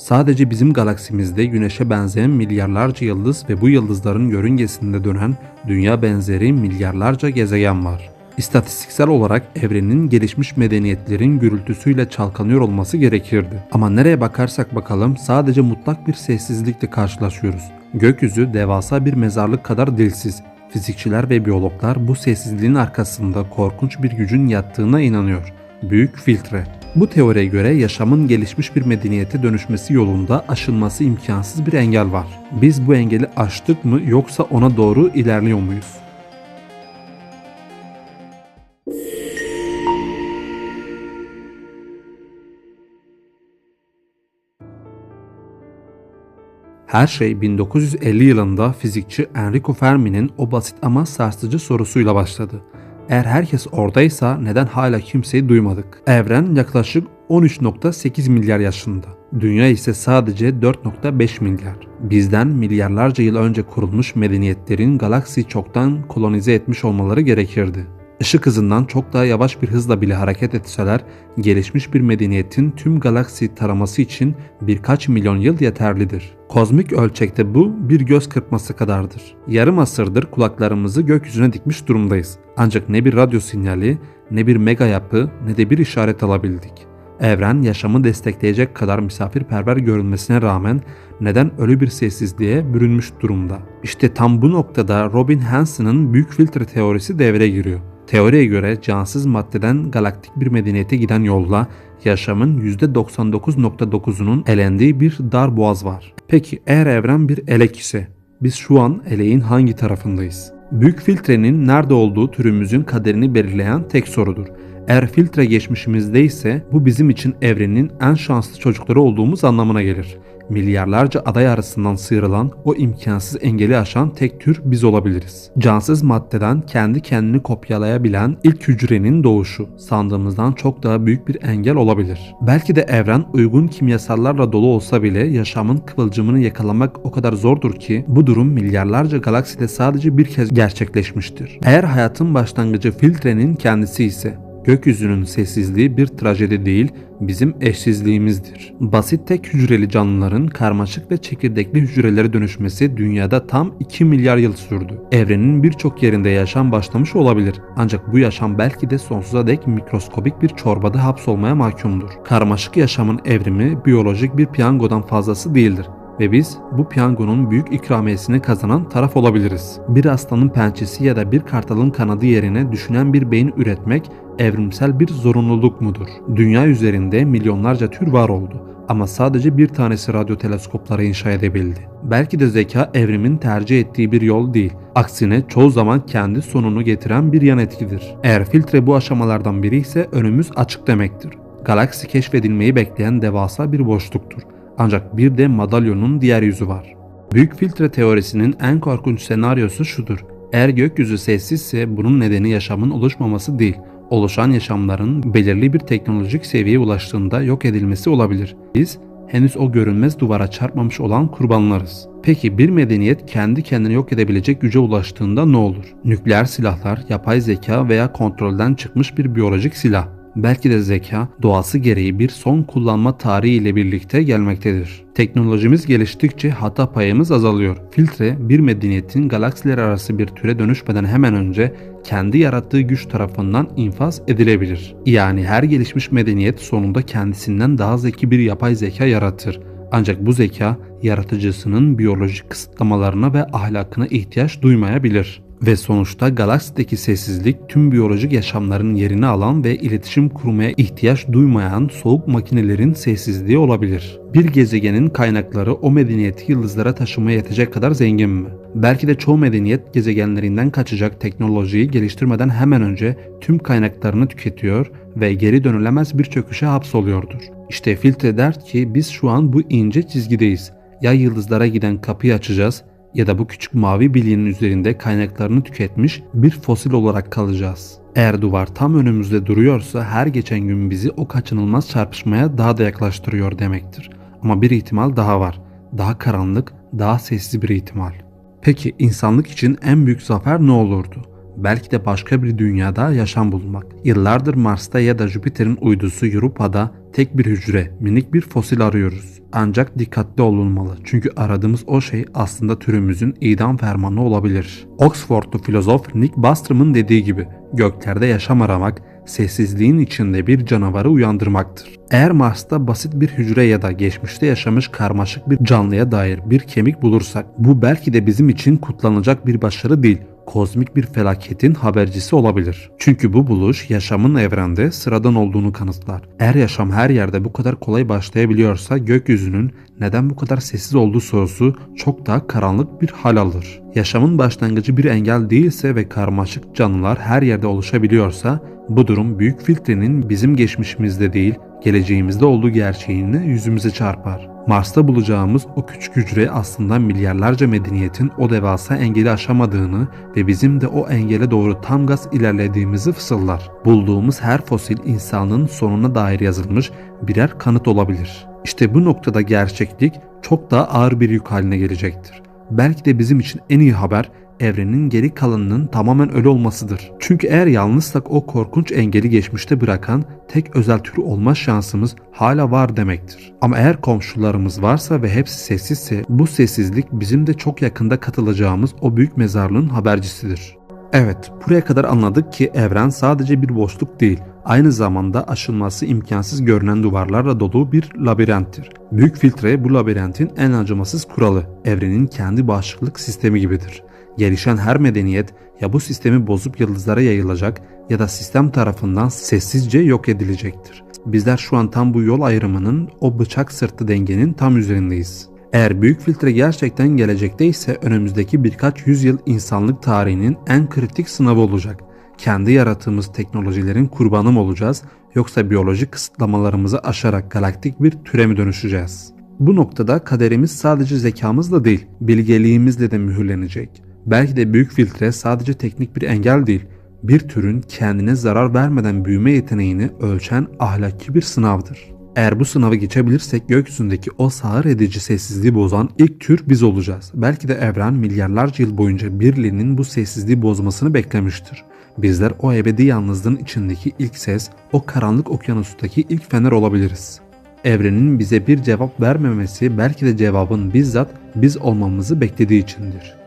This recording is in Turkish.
Sadece bizim galaksimizde güneşe benzeyen milyarlarca yıldız ve bu yıldızların yörüngesinde dönen dünya benzeri milyarlarca gezegen var. İstatistiksel olarak evrenin gelişmiş medeniyetlerin gürültüsüyle çalkanıyor olması gerekirdi. Ama nereye bakarsak bakalım sadece mutlak bir sessizlikle karşılaşıyoruz. Gökyüzü devasa bir mezarlık kadar dilsiz. Fizikçiler ve biyologlar bu sessizliğin arkasında korkunç bir gücün yattığına inanıyor. Büyük filtre. Bu teoriye göre yaşamın gelişmiş bir medeniyete dönüşmesi yolunda aşılması imkansız bir engel var. Biz bu engeli aştık mı yoksa ona doğru ilerliyor muyuz? Her şey 1950 yılında fizikçi Enrico Fermi'nin o basit ama sarsıcı sorusuyla başladı. Eğer herkes oradaysa neden hala kimseyi duymadık? Evren yaklaşık 13.8 milyar yaşında. Dünya ise sadece 4.5 milyar. Bizden milyarlarca yıl önce kurulmuş medeniyetlerin galaksiyi çoktan kolonize etmiş olmaları gerekirdi. Işık hızından çok daha yavaş bir hızla bile hareket etseler gelişmiş bir medeniyetin tüm galaksiyi taraması için birkaç milyon yıl yeterlidir. Kozmik ölçekte bu bir göz kırpması kadardır. Yarım asırdır kulaklarımızı gökyüzüne dikmiş durumdayız. Ancak ne bir radyo sinyali, ne bir mega yapı, ne de bir işaret alabildik. Evren yaşamı destekleyecek kadar misafirperver görünmesine rağmen neden ölü bir sessizliğe bürünmüş durumda? İşte tam bu noktada Robin Hansen'ın büyük filtre teorisi devreye giriyor. Teoriye göre cansız maddeden galaktik bir medeniyete giden yolla yaşamın %99.9'unun elendiği bir dar boğaz var. Peki eğer evren bir elek ise biz şu an eleğin hangi tarafındayız? Büyük filtrenin nerede olduğu türümüzün kaderini belirleyen tek sorudur. Eğer filtre geçmişimizde ise bu bizim için evrenin en şanslı çocukları olduğumuz anlamına gelir milyarlarca aday arasından sıyrılan o imkansız engeli aşan tek tür biz olabiliriz. Cansız maddeden kendi kendini kopyalayabilen ilk hücrenin doğuşu sandığımızdan çok daha büyük bir engel olabilir. Belki de evren uygun kimyasallarla dolu olsa bile yaşamın kıvılcımını yakalamak o kadar zordur ki bu durum milyarlarca galakside sadece bir kez gerçekleşmiştir. Eğer hayatın başlangıcı filtrenin kendisi ise Gökyüzünün sessizliği bir trajedi değil, bizim eşsizliğimizdir. Basit tek hücreli canlıların karmaşık ve çekirdekli hücrelere dönüşmesi dünyada tam 2 milyar yıl sürdü. Evrenin birçok yerinde yaşam başlamış olabilir. Ancak bu yaşam belki de sonsuza dek mikroskobik bir çorbada hapsolmaya mahkumdur. Karmaşık yaşamın evrimi biyolojik bir piyangodan fazlası değildir ve biz bu piyangonun büyük ikramiyesini kazanan taraf olabiliriz. Bir aslanın pençesi ya da bir kartalın kanadı yerine düşünen bir beyin üretmek evrimsel bir zorunluluk mudur? Dünya üzerinde milyonlarca tür var oldu ama sadece bir tanesi radyo teleskopları inşa edebildi. Belki de zeka evrimin tercih ettiği bir yol değil. Aksine çoğu zaman kendi sonunu getiren bir yan etkidir. Eğer filtre bu aşamalardan biri ise önümüz açık demektir. Galaksi keşfedilmeyi bekleyen devasa bir boşluktur. Ancak bir de madalyonun diğer yüzü var. Büyük filtre teorisinin en korkunç senaryosu şudur. Eğer gökyüzü sessizse bunun nedeni yaşamın oluşmaması değil, oluşan yaşamların belirli bir teknolojik seviyeye ulaştığında yok edilmesi olabilir. Biz henüz o görünmez duvara çarpmamış olan kurbanlarız. Peki bir medeniyet kendi kendini yok edebilecek güce ulaştığında ne olur? Nükleer silahlar, yapay zeka veya kontrolden çıkmış bir biyolojik silah. Belki de zeka doğası gereği bir son kullanma tarihi ile birlikte gelmektedir. Teknolojimiz geliştikçe hata payımız azalıyor. Filtre bir medeniyetin galaksiler arası bir türe dönüşmeden hemen önce kendi yarattığı güç tarafından infaz edilebilir. Yani her gelişmiş medeniyet sonunda kendisinden daha zeki bir yapay zeka yaratır. Ancak bu zeka yaratıcısının biyolojik kısıtlamalarına ve ahlakına ihtiyaç duymayabilir. Ve sonuçta galaksideki sessizlik tüm biyolojik yaşamların yerini alan ve iletişim kurmaya ihtiyaç duymayan soğuk makinelerin sessizliği olabilir. Bir gezegenin kaynakları o medeniyeti yıldızlara taşımaya yetecek kadar zengin mi? Belki de çoğu medeniyet gezegenlerinden kaçacak teknolojiyi geliştirmeden hemen önce tüm kaynaklarını tüketiyor ve geri dönülemez bir çöküşe hapsoluyordur. İşte filtre der ki biz şu an bu ince çizgideyiz. Ya yıldızlara giden kapıyı açacağız ya da bu küçük mavi bilyinin üzerinde kaynaklarını tüketmiş bir fosil olarak kalacağız. Eğer duvar tam önümüzde duruyorsa her geçen gün bizi o kaçınılmaz çarpışmaya daha da yaklaştırıyor demektir. Ama bir ihtimal daha var. Daha karanlık, daha sessiz bir ihtimal. Peki insanlık için en büyük zafer ne olurdu? Belki de başka bir dünyada yaşam bulmak. Yıllardır Mars'ta ya da Jüpiter'in uydusu Europa'da tek bir hücre, minik bir fosil arıyoruz. Ancak dikkatli olunmalı çünkü aradığımız o şey aslında türümüzün idam fermanı olabilir. Oxfordlu filozof Nick Bostrom'un dediği gibi göklerde yaşam aramak sessizliğin içinde bir canavarı uyandırmaktır. Eğer Mars'ta basit bir hücre ya da geçmişte yaşamış karmaşık bir canlıya dair bir kemik bulursak bu belki de bizim için kutlanacak bir başarı değil kozmik bir felaketin habercisi olabilir. Çünkü bu buluş yaşamın evrende sıradan olduğunu kanıtlar. Eğer yaşam her yerde bu kadar kolay başlayabiliyorsa gökyüzünün neden bu kadar sessiz olduğu sorusu çok daha karanlık bir hal alır. Yaşamın başlangıcı bir engel değilse ve karmaşık canlılar her yerde oluşabiliyorsa bu durum büyük filtrenin bizim geçmişimizde değil geleceğimizde olduğu gerçeğini yüzümüze çarpar. Mars'ta bulacağımız o küçük hücre aslında milyarlarca medeniyetin o devasa engeli aşamadığını ve bizim de o engele doğru tam gaz ilerlediğimizi fısıldar. Bulduğumuz her fosil insanlığın sonuna dair yazılmış birer kanıt olabilir. İşte bu noktada gerçeklik çok daha ağır bir yük haline gelecektir. Belki de bizim için en iyi haber evrenin geri kalanının tamamen ölü olmasıdır. Çünkü eğer yalnızsak o korkunç engeli geçmişte bırakan tek özel tür olma şansımız hala var demektir. Ama eğer komşularımız varsa ve hepsi sessizse bu sessizlik bizim de çok yakında katılacağımız o büyük mezarlığın habercisidir. Evet, buraya kadar anladık ki evren sadece bir boşluk değil, aynı zamanda aşılması imkansız görünen duvarlarla dolu bir labirenttir. Büyük filtre bu labirentin en acımasız kuralı, evrenin kendi bağışıklık sistemi gibidir. Gelişen her medeniyet ya bu sistemi bozup yıldızlara yayılacak ya da sistem tarafından sessizce yok edilecektir. Bizler şu an tam bu yol ayrımının o bıçak sırtı dengenin tam üzerindeyiz. Eğer büyük filtre gerçekten gelecekte ise önümüzdeki birkaç yüzyıl insanlık tarihinin en kritik sınavı olacak. Kendi yarattığımız teknolojilerin kurbanı mı olacağız yoksa biyolojik kısıtlamalarımızı aşarak galaktik bir türe mi dönüşeceğiz? Bu noktada kaderimiz sadece zekamızla değil, bilgeliğimizle de mühürlenecek. Belki de büyük filtre sadece teknik bir engel değil, bir türün kendine zarar vermeden büyüme yeteneğini ölçen ahlaki bir sınavdır. Eğer bu sınavı geçebilirsek gökyüzündeki o sağır edici sessizliği bozan ilk tür biz olacağız. Belki de evren milyarlarca yıl boyunca birilerinin bu sessizliği bozmasını beklemiştir. Bizler o ebedi yalnızlığın içindeki ilk ses, o karanlık okyanustaki ilk fener olabiliriz. Evrenin bize bir cevap vermemesi belki de cevabın bizzat biz olmamızı beklediği içindir.